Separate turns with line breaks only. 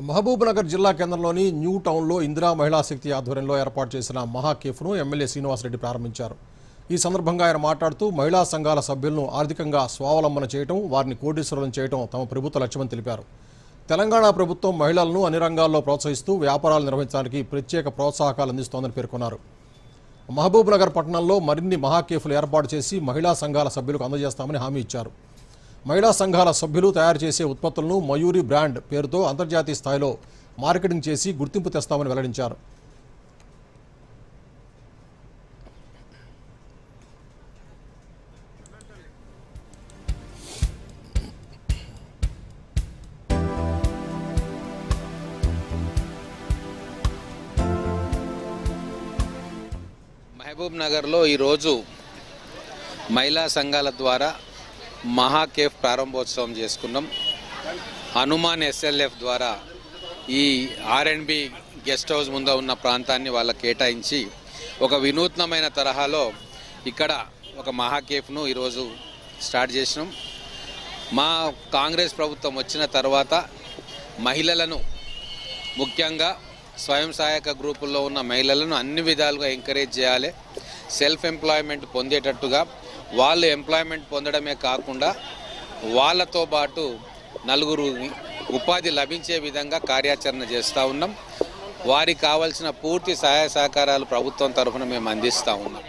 మహబూబ్నగర్ జిల్లా కేంద్రంలోని న్యూ టౌన్లో ఇందిరా మహిళా శక్తి ఆధ్వర్యంలో ఏర్పాటు చేసిన మహాకేఫ్ను ఎమ్మెల్యే శ్రీనివాసరెడ్డి ప్రారంభించారు. ఈ సందర్భంగా ఆయన మాట్లాడుతూ మహిళా సంఘాల సభ్యులను ఆర్థికంగా స్వావలంబన చేయడం వారిని కోటీశ్వరులను చేయడం తమ ప్రభుత్వ లక్ష్యమని తెలిపారు. తెలంగాణ ప్రభుత్వం మహిళలను అన్ని రంగాల్లో ప్రోత్సహిస్తూ వ్యాపారాలు నిర్వహించడానికి ప్రత్యేక ప్రోత్సాహకాలు అందిస్తోందని పేర్కొన్నారు. మహబూబ్నగర్ పట్టణంలో మరిన్ని మహాకేఫ్లు ఏర్పాటు చేసి మహిళా సంఘాల సభ్యులకు అందజేస్తామని హామీ ఇచ్చారు. మహిళా సంఘాల సభ్యులు తయారు చేసే ఉత్పత్తులను మయూరి బ్రాండ్ పేరుతో అంతర్జాతీయ స్థాయిలో మార్కెటింగ్ చేసి గుర్తింపు తెస్తామని వెల్లడించారు.
మహబూబ్ నగర్లో ఈరోజు మహిళా సంఘాల ద్వారా మహాకేఫ్ ప్రారంభోత్సవం చేసుకున్నాం. హనుమాన్ ఎస్ఎల్ఎఫ్ ద్వారా ఈ ఆర్ఎండ్బి గెస్ట్ హౌస్ ముందు ఉన్న ప్రాంతాన్ని వాళ్ళ కేటాయించి ఒక వినూత్నమైన తరహాలో ఇక్కడ ఒక మహాకేఫ్ను ఈరోజు స్టార్ట్ చేసినాం. మా కాంగ్రెస్ ప్రభుత్వం వచ్చిన తర్వాత మహిళలను ముఖ్యంగా స్వయం సహాయక గ్రూపుల్లో ఉన్న మహిళలను అన్ని విధాలుగా ఎంకరేజ్ చేయాలి. సెల్ఫ్ ఎంప్లాయ్మెంట్ పొందేటట్టుగా వాళ్ళు ఎంప్లాయ్మెంట్ పొందడమే కాకుండా వాళ్ళతో పాటు నలుగురు ఉపాధి లభించే విధంగా కార్యాచరణ చేస్తూ ఉన్నాం. వారికి కావాల్సిన పూర్తి సహాయ సహకారాలు ప్రభుత్వం తరఫున మేము అందిస్తూ ఉన్నాం.